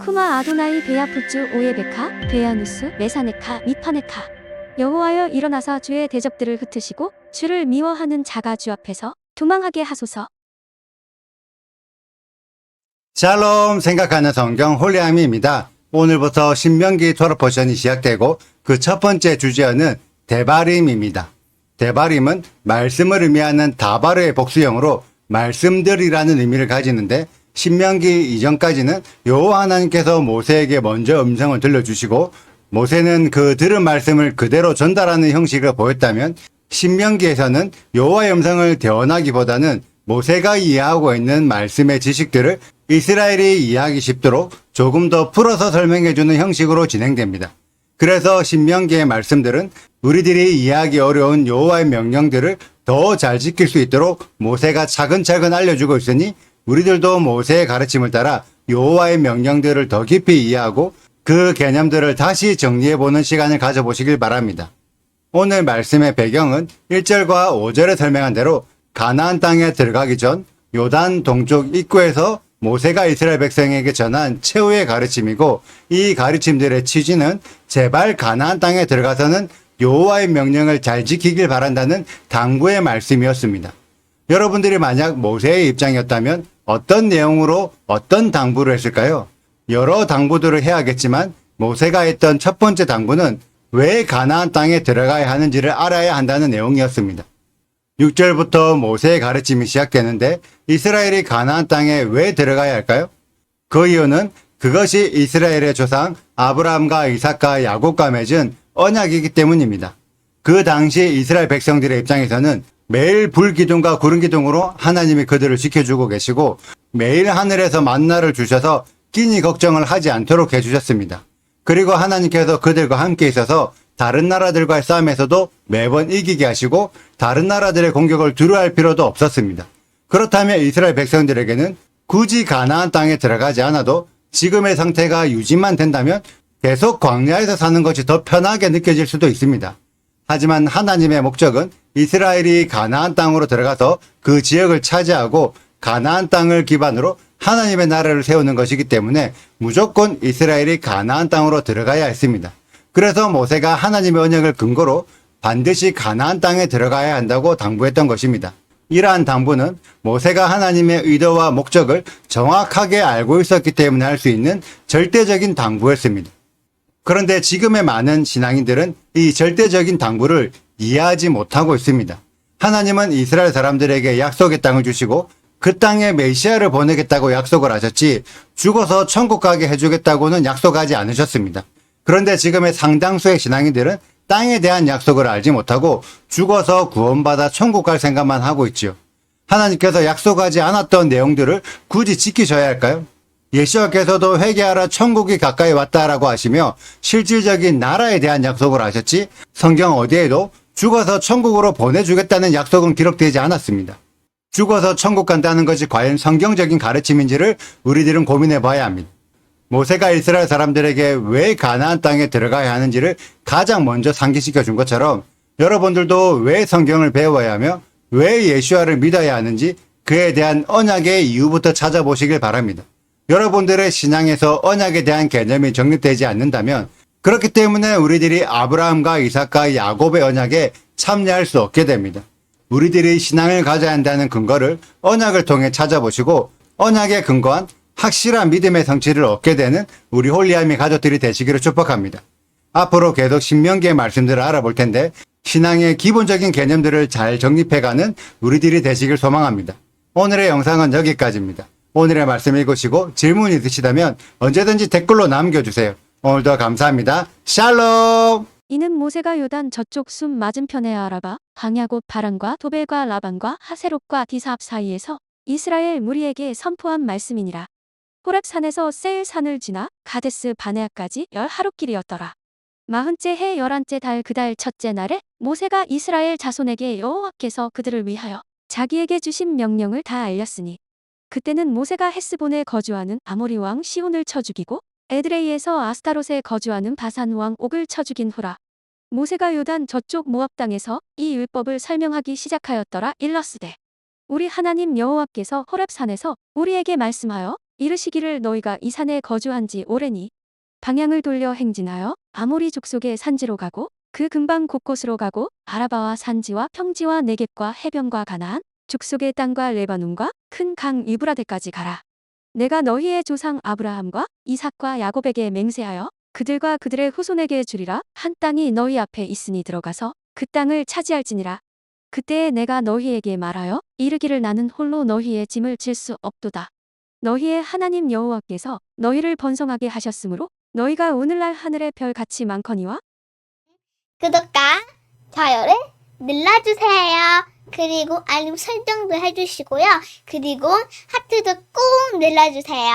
쿠마 아도나이 베야푸츠 오예베카 베야누스 메사네카 미파네카 여호와여 일어나사 주의 대적들을 흩으시고 주를 미워하는 자가 주 앞에서 도망하게 하소서 샬롬 생각하는 성경 홀리아미입니다. 오늘부터 신명기 졸업 버전이 시작되고 그 첫 번째 주제어는 대바림입니다. 대바림은 말씀을 의미하는 다바르의 복수형으로 말씀들이라는 의미를 가지는데 신명기 이전까지는 여호와 하나님께서 모세에게 먼저 음성을 들려주시고 모세는 그 들은 말씀을 그대로 전달하는 형식을 보였다면 신명기에서는 여호와의 음성을 대언하기보다는 모세가 이해하고 있는 말씀의 지식들을 이스라엘이 이해하기 쉽도록 조금 더 풀어서 설명해주는 형식으로 진행됩니다. 그래서 신명기의 말씀들은 우리들이 이해하기 어려운 여호와의 명령들을 더 잘 지킬 수 있도록 모세가 차근차근 알려주고 있으니 우리들도 모세의 가르침을 따라 여호와의 명령들을 더 깊이 이해하고 그 개념들을 다시 정리해보는 시간을 가져보시길 바랍니다. 오늘 말씀의 배경은 1절과 5절에 설명한 대로 가나안 땅에 들어가기 전 요단 동쪽 입구에서 모세가 이스라엘 백성에게 전한 최후의 가르침이고 이 가르침들의 취지는 제발 가나안 땅에 들어가서는 여호와의 명령을 잘 지키길 바란다는 당부의 말씀이었습니다. 여러분들이 만약 모세의 입장이었다면 어떤 내용으로 어떤 당부를 했을까요? 여러 당부들을 해야겠지만 모세가 했던 첫 번째 당부는 왜 가나안 땅에 들어가야 하는지를 알아야 한다는 내용이었습니다. 6절부터 모세의 가르침이 시작되는데 이스라엘이 가나안 땅에 왜 들어가야 할까요? 그 이유는 그것이 이스라엘의 조상 아브라함과 이삭과 야곱과 맺은 언약이기 때문입니다. 그 당시 이스라엘 백성들의 입장에서는 매일 불기둥과 구름기둥으로 하나님이 그들을 지켜주고 계시고 매일 하늘에서 만나를 주셔서 끼니 걱정을 하지 않도록 해주셨습니다. 그리고 하나님께서 그들과 함께 있어서 다른 나라들과의 싸움에서도 매번 이기게 하시고 다른 나라들의 공격을 두려워할 필요도 없었습니다. 그렇다면 이스라엘 백성들에게는 굳이 가나안 땅에 들어가지 않아도 지금의 상태가 유지만 된다면 계속 광야에서 사는 것이 더 편하게 느껴질 수도 있습니다. 하지만 하나님의 목적은 이스라엘이 가나안 땅으로 들어가서 그 지역을 차지하고 가나안 땅을 기반으로 하나님의 나라를 세우는 것이기 때문에 무조건 이스라엘이 가나안 땅으로 들어가야 했습니다. 그래서 모세가 하나님의 언약을 근거로 반드시 가나안 땅에 들어가야 한다고 당부했던 것입니다. 이러한 당부는 모세가 하나님의 의도와 목적을 정확하게 알고 있었기 때문에 할 수 있는 절대적인 당부였습니다. 그런데 지금의 많은 신앙인들은 이 절대적인 당부를 이해하지 못하고 있습니다. 하나님은 이스라엘 사람들에게 약속의 땅을 주시고 그 땅에 메시아를 보내겠다고 약속을 하셨지 죽어서 천국 가게 해주겠다고는 약속하지 않으셨습니다. 그런데 지금의 상당수의 신앙인들은 땅에 대한 약속을 알지 못하고 죽어서 구원받아 천국 갈 생각만 하고 있지요. 하나님께서 약속하지 않았던 내용들을 굳이 지키셔야 할까요? 예수께서도 회개하라 천국이 가까이 왔다라고 하시며 실질적인 나라에 대한 약속을 하셨지 성경 어디에도 죽어서 천국으로 보내주겠다는 약속은 기록되지 않았습니다. 죽어서 천국 간다는 것이 과연 성경적인 가르침인지를 우리들은 고민해 봐야 합니다. 모세가 이스라엘 사람들에게 왜 가나안 땅에 들어가야 하는지를 가장 먼저 상기시켜 준 것처럼 여러분들도 왜 성경을 배워야 하며 왜 예수와를 믿어야 하는지 그에 대한 언약의 이유부터 찾아보시길 바랍니다. 여러분들의 신앙에서 언약에 대한 개념이 정립되지 않는다면 그렇기 때문에 우리들이 아브라함과 이삭과 야곱의 언약에 참여할 수 없게 됩니다. 우리들이 신앙을 가져야 한다는 근거를 언약을 통해 찾아보시고 언약에 근거한 확실한 믿음의 성취를 얻게 되는 우리 홀리함의 가족들이 되시기를 축복합니다. 앞으로 계속 신명기의 말씀들을 알아볼 텐데 신앙의 기본적인 개념들을 잘 정립해가는 우리들이 되시길 소망합니다. 오늘의 영상은 여기까지입니다. 오늘의 말씀 읽으시고 질문 있으시다면 언제든지 댓글로 남겨주세요. 오늘도 감사합니다. 샬롬! 이는 모세가 요단 저쪽 숨 맞은편에 아라바 방야곱 바란과 도벨과 라반과 하세롯과 디사압 사이에서 이스라엘 무리에게 선포한 말씀이니라. 호렙산에서 세일산을 지나 가데스 바네아까지 열 하루길이었더라. 마흔째 해 열한째 달 그달 첫째 날에 모세가 이스라엘 자손에게 여호와께서 그들을 위하여 자기에게 주신 명령을 다 알렸으니 그때는 모세가 헤스본에 거주하는 아모리 왕 시온을 쳐 죽이고 에드레이에서 아스타롯에 거주하는 바산 왕 옥을 쳐 죽인 후라. 모세가 요단 저쪽 모압 땅에서 이 율법을 설명하기 시작하였더라 일러스되 우리 하나님 여호와께서 호렙산에서 우리에게 말씀하여 이르시기를 너희가 이 산에 거주한 지 오래니 방향을 돌려 행진하여 아모리 족속의 산지로 가고 그 근방 곳곳으로 가고 아라바와 산지와 평지와 네겝과 해변과 가나안 족속의 땅과 레바논과 큰강 유브라데까지 가라. 내가 너희의 조상 아브라함과 이삭과 야곱에게 맹세하여 그들과 그들의 후손에게 주리라 한 땅이 너희 앞에 있으니 들어가서 그 땅을 차지할지니라. 그때에 내가 너희에게 말하여 이르기를 나는 홀로 너희의 짐을 질 수 없도다. 너희의 하나님 여호와께서 너희를 번성하게 하셨으므로 너희가 오늘날 하늘의 별 같이 많거니와 구독과 좋아요를 눌러주세요. 그리고 알림 설정도 해주시고요. 그리고 하트도 꼭 눌러주세요.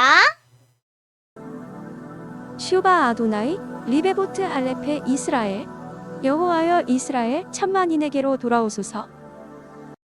슈바 아도나이 리베보트 알레페 이스라엘 여호와여 이스라엘 천만인에게로 돌아오소서